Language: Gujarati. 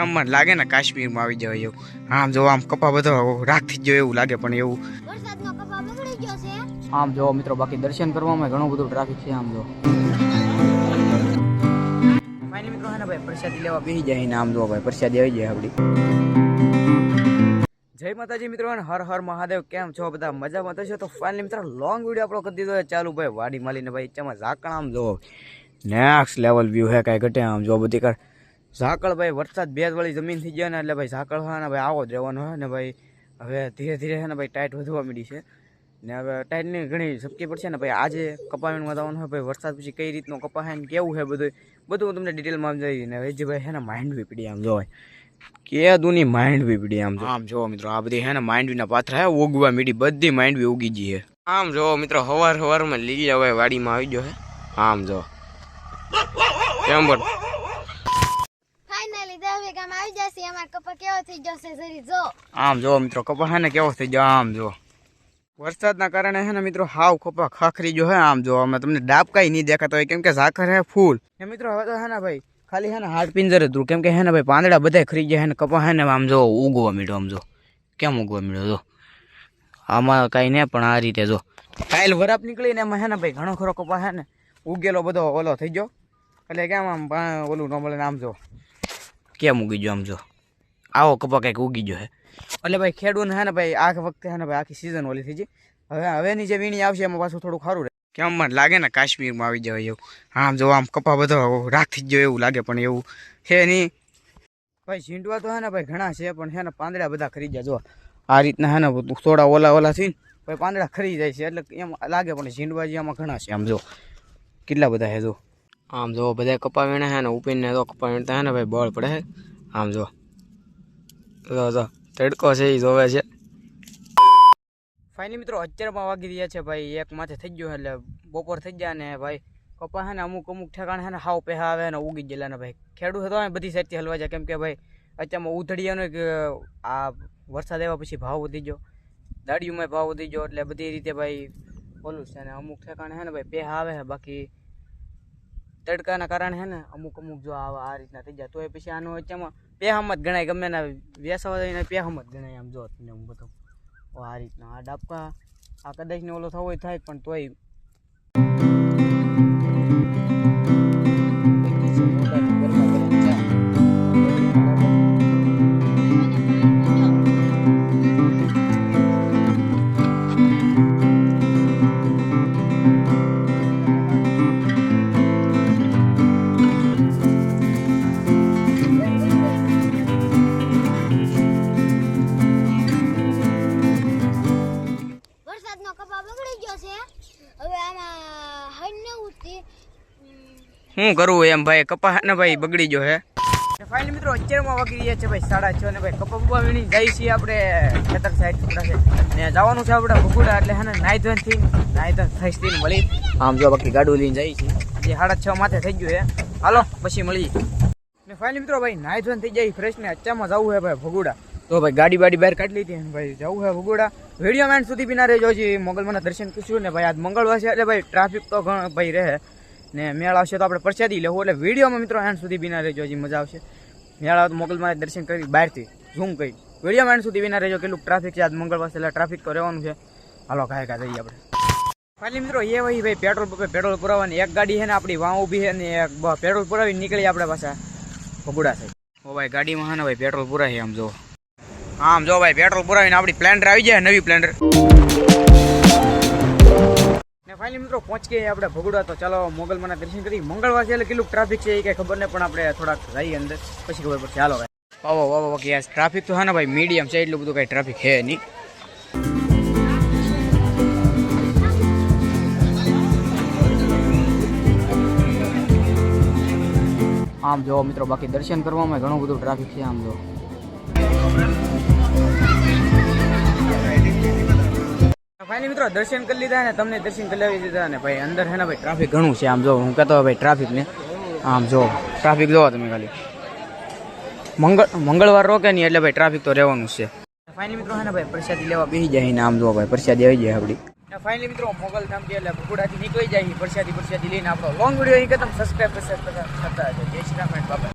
એમ મને લાગે ને કાશ્મીરમાં આવી જવાય એવું. આમ જો આમ કપા બધો રાખથી જ એવું લાગે પણ એવું. વરસાદનો કપા બગડી ગયો છે. આમ જો મિત્રો બાકી દર્શન કરવામાં ઘણું બધું ટ્રાફિક છે આમ જો. ફાઇનલી મિત્રો હે ને ભાઈ પ્રસાદી લેવા બેસી જાય ને આમ જો ભાઈ પ્રસાદી આવી જાય આપણી. જય માતાજી મિત્રો અને હર હર મહાદેવ કેમ છો બધા? મજામાં થશો તો ફાઇનલી મિત્રો લોંગ વીડિયો આપણો કરી દીધો ચાલુ ભાઈ વાડી માલીને ભાઈ ચમાં ઝાકણ આમ જો. નેક્સ્ટ લેવલ વ્યૂ હે કાંઈ ઘટે આમ જો બધી કર. ઝાકળ ભાઈ વરસાદ બે વાળી જમીન થઈ ગયા ને એટલે ભાઈ ઝાકળ હોય ને ભાઈ આવો જ રહેવાનો હોય ને ભાઈ હવે ધીરે ધીરે છે ને ભાઈ ટાઈટ વધવા માંડી છે. ને હવે ટાઈટની ઘણી ઝપકી પડશે ને ભાઈ આજે કપાવીને જવાનું હોય ભાઈ વરસાદ પછી કઈ રીતનો કપાય ને કેવું છે બધું બધું હું તમને ડિટેલમાં સમજાવી ને ભાઈ છે ને માઇન્ડ પડી આમ જોવાય કે દુની માંડવી પીડી આમ આમ જો મિત્રો, આ બધી હે ને માંડવીના પાથરા હે, ઉગવા મીડી બધી માંડવી ઉગી ગઈ છે આમ જો મિત્રો, હવાર હવારમાં લીલી હવે વાડીમાં આવી ગયો હે. આમ જો. એમ બોલ? ફાઇનલી દસ વીઘામાં આવી જશે અમાર કપા કેવો થઈ જશે જરી જો આમ જો મિત્રો કપા હે ને કેવો થઈ ગયો આમ જો વરસાદના કારણે હે ને મિત્રો હાવ કપા ખાખરી જો હે આમ જો અમે તમને ડાબ કાંઈ નહીં દેખાતો હોય કેમ કે ઝાકર હે ફૂલ ને મિત્રો હવે તો હે ને ભાઈ ખાલી હે ને હાડ પિંજર જ કેમ કે હે ને ભાઈ પાંદડા બધા ખરી ગયા હે ને કપા હે ને આમ જો ઉગવા મીડો આમ જો કેમ ઉગવા મીડો જો આમાં કાંઈ નહીં પણ આ રીતે જો કાલ વરાપ નીકળીને એમાં હે ને ભાઈ ઘણો ખરો કપા હે ને ઉગેલો બધો ઓલો થઈ ગયો એટલે કેમ આમ પા- ઓલું ન મળે ને આમ જો કેમ ઉગી ગયો આમ જો? આવો કપા કંઈક ઉગી ગયો હે. એટલે ભાઈ ખેડૂત હે ને ભાઈ આ વખતે હે ને ભાઈ આખી સિઝન ઓલી થઈ ગઈ. હવે હવેની જે વીણી આવશે એમાં પાછું થોડું ખારું રહે. કેમ મને લાગે ને કાશ્મીરમાં આવી જવાય એવું. આમ જો આમ કપા બધો રાખી જ જો એવું લાગે પણ એવું છે નહીં ભાઈ ઝીંડવા તો હે ને ભાઈ ઘણા છે પણ હે ને પાંદડા બધા ખરી જાય જો આ રીતના હે ને થોડા ઓલા ઓલા થઈને ભાઈ પાંદડા ખરી જાય છે. એટલે એમ લાગે પણ ઝીંડવા જે આમાં ઘણા છે. આમ જો કેટલા બધા હે જો. આમ જો બધા કપા વીણે હે ને ઉપીને તો કપા વીણતા હે ને ભાઈ બળ પડે આમ જો તડકો છે એ જોવે છે. ફાઇનલી મિત્રો અત્યારમાં વાગી રહ્યા છે ભાઈ, એક માથે થઈ ગયો એટલે બપોર થઈ ગયા ને ભાઈ, કપા હે ને અમુક અમુક ઠેકાણે હે ને હાવ પેહા આવે ને ઉગી ગયેલા ને ભાઈ. ખેડૂત હતો ને બધી સાઈડથી હલવા જાય, કેમ કે ભાઈ, અત્યારમાં ઉધડીયાનો કે આ વરસાદ આવ્યા પછી ભાવ વધી ગયો. દાડીઓમાં ભાવ વધી ગયો, એટલે બધી રીતે ભાઈ, ઓલું છે ને અમુક ઠેકાણે હે ને ભાઈ પેહા આવે છે, બાકી તડકાના કારણે હે ને અમુક અમુક જો આવા આ રીતના થઈ જાય. તો એ પછી આનું વચ્ચેમાં પેહામાં જ ગણાય. ગમે ના વેસવા જઈને પેહામાં જ ગણાય આમ જો તમને હું બધું આ રીતના. આ ડાબકા, આ કદાચ ને ઓલો થવો થાય, પણ તોય હવે આમાં શું કરવું એમ ભાઈ? કપા હે ને ભાઈ? બગડી ગયો હે. ફાઇનલ મિત્રો અત્યારમાં વાગી રહ્યા છે ભાઈ સાડા છ ને ભાઈ કપા બપા વીણી જઈએ છીએ આપણે ખેતર સાઈડ ટુકડા છે. ને જવાનું છે આપણે ભગુડા એટલે હે ને નાઈ ધોઈને થી નાઈ ધોઈને થઈ થી મળી. આમ જો બાકી ગાડું લઈને જાય છીએ જે સાડા છ માથે થઈ ગયું હે. હાલો પછી મળી. ને ફાઇનલ મિત્રો ભાઈ નાઈ ધોઈને થઈ જાય ફ્રેશ ને અત્યારમાં જવું હે ભાઈ ભગુડા. તો ભાઈ ગાડી બાડી બહાર કાઢી લીધી ભાઈ? જવું હે ભગુડા. વીડિયો મેન સુધી બી ના રહેજો હજી. મંગળવારના દર્શન કરશું ને ભાઈ, આજ મંગળવાર છે એટલે ભાઈ ટ્રાફિક તો ઘણો ભાઈ રહે. ને મેળ આવશે તો આપણે પ્રસાદી લેવું એટલે વિડીયોમાં મિત્રો એન્ડ સુધી બીના રહેજો હજી મજા આવશે. મેળ તો મોગલમાં દર્શન કરી બહારથી ઝૂમ કરી. વીડિયો મેન સુધી બી ના રહેજો કેટલું ટ્રાફિક છે આજ મંગળવાર એટલે ટ્રાફિક તો રહેવાનું છે. હાલો કાંઈ કાંઈ જઈએ આપણે. ખાલી મિત્રો એ વહી ભાઈ પેટ્રોલ પંપે પેટ્રોલ પુરાવાની એક ગાડી છે ને આપણી વાં ઊભી છે ને એક પેટ્રોલ પુરાવી નીકળી આપણે પાછા. ભગુડા સાહેબ. ઓ ભાઈ, ગાડીમાં હા ને ભાઈ, પેટ્રોલ પુરાય આમ જો. આમ જો ભાઈ પેટ્રોલ પુરાવીને આપણી પ્લેન્ડર આવી જાય નવી પ્લેન્ડર ને ફાઇનલી મિત્રો પહોંચી ગયા આપણે ભગુડા તો ચાલો મોગલમાના દર્શન કરી મંગળવાર છે એટલે કેટલું ટ્રાફિક છે એ કઈ ખબર નહીં પણ આપણે થોડાક જઈએ અંદર. પછી ખબર પડશે. ચાલો ભાઈ. વાહ વાહ વાહ વાહ યાર ટ્રાફિક તો હા ને ભાઈ મીડિયમ છે એટલું બધું કઈ ટ્રાફિક છે નહીં. આમ જો મિત્રો બાકી દર્શન કરવામાં ઘણું બધું ટ્રાફિક છે આમ જો. ફાઇનલી મિત્રો, દર્શન કરી લીધા ને તમને દર્શન કરાવી દીધા ને ભાઈ, અંદર છે ને ભાઈ ટ્રાફિક ઘણું છે. આમ જો, હું કહેતો ભાઈ ટ્રાફિક ને. આમ જો ટ્રાફિક જોવો તમે ખાલી. મંગળ, મંગળવાર રોકે નહીં એટલે ભાઈ ટ્રાફિક તો રહેવાનું છે. ફાઇનલી મિત્રો છે ને ભાઈ, પ્રસાદી લેવા બેસી જાય ને આમ જો ભાઈ, પ્રસાદી આવી જાય આપણી. ફાઇનલી મિત્રો, મોગલ ધામથી એટલે ભગુડાથી નીકળી જાય પ્રસાદી પ્રસાદી લઈને આપણો લોંગ વીડિયો અહીં કે તમે કરતા જય શ્રી રામ બાબા